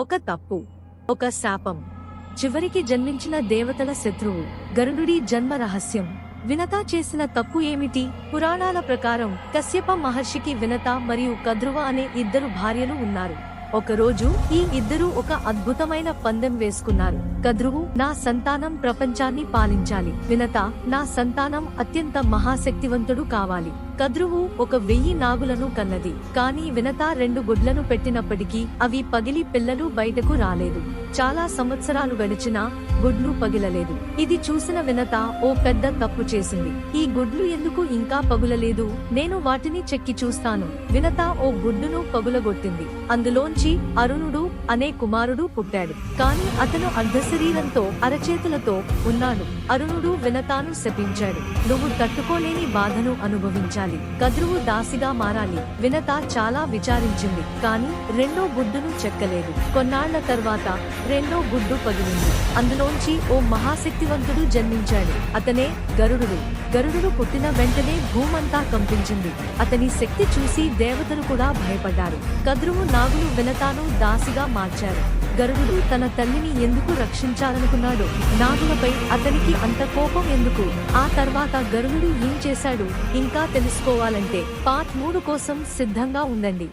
ఒక తప్పు ఒక శాపం. చివరికి జన్మించిన దేవతల శత్రువు గరుడుడి జన్మ రహస్యం. వినత చేసిన తప్పు ఏమిటి? పురాణాల ప్రకారం కశ్యప మహర్షికి వినత మరియు కద్రువ అనే ఇద్దరు భార్యలు ఉన్నారు. ఒకరోజు ఈ ఇద్దరు ఒక అద్భుతమైన పందెం వేసుకున్నారు. కద్రువు నా సంతానం ప్రపంచాన్ని పాలించాలి. వినత నా సంతానం అత్యంత మహాశక్తివంతుడు కావాలి. కద్రువు ఒక వెయ్యి నాగులను కన్నది. కానీ వినత రెండు గుడ్లను పెట్టినప్పటికీ అవి పగిలి పిల్లలు బయటకు రాలేదు. చాలా సంవత్సరాలు గడిచినా గుడ్లు పగిలలేదు. ఇది చూసిన వినత ఓ పెద్ద తప్పు చేసింది. ఈ గుడ్లు ఎందుకు ఇంకా పగులలేదు? నేను వాటిని చెక్కి చూస్తాను. వినత ఓ గుడ్డును పగులగొట్టింది. అందులోంచి అరుణుడు అనే కుమారుడు పుట్టాడు. కానీ అతను అర్ధశరీరంతో అరచేతులతో ఉన్నాడు. అరుణుడు వినతాను శపించాడు. నువ్వు తట్టుకోలేని బాధను అనుభవించాలి. కద్రువు దాసిగా మారాలి. వినత చాలా విచారించింది. కాని రెండో గుడ్డును చెక్కలేదు. కొన్నాళ్ళ తర్వాత రెండో గుడ్డు పగిలింది. అందులోంచి ఓ మహాశక్తివంతుడు జన్మించాడు. అతనే గరుడు గరుడు పుట్టిన వెంటనే భూమంతా కంపించింది. అతని శక్తి చూసి దేవతలు కూడా భయపడ్డారు. కద్రువు నాగులు వినతాను దాసిగా మార్చారు. గరుడు తన తల్లిని ఎందుకు రక్షించాలనుకున్నాడు? నాగులపై అతనికి అంత కోపం ఎందుకు? ఆ తర్వాత గరుడు ఏం చేశాడు? ఇంకా తెలుసుకోవాలంటే పార్ట్ మూడు కోసం సిద్ధంగా ఉండండి.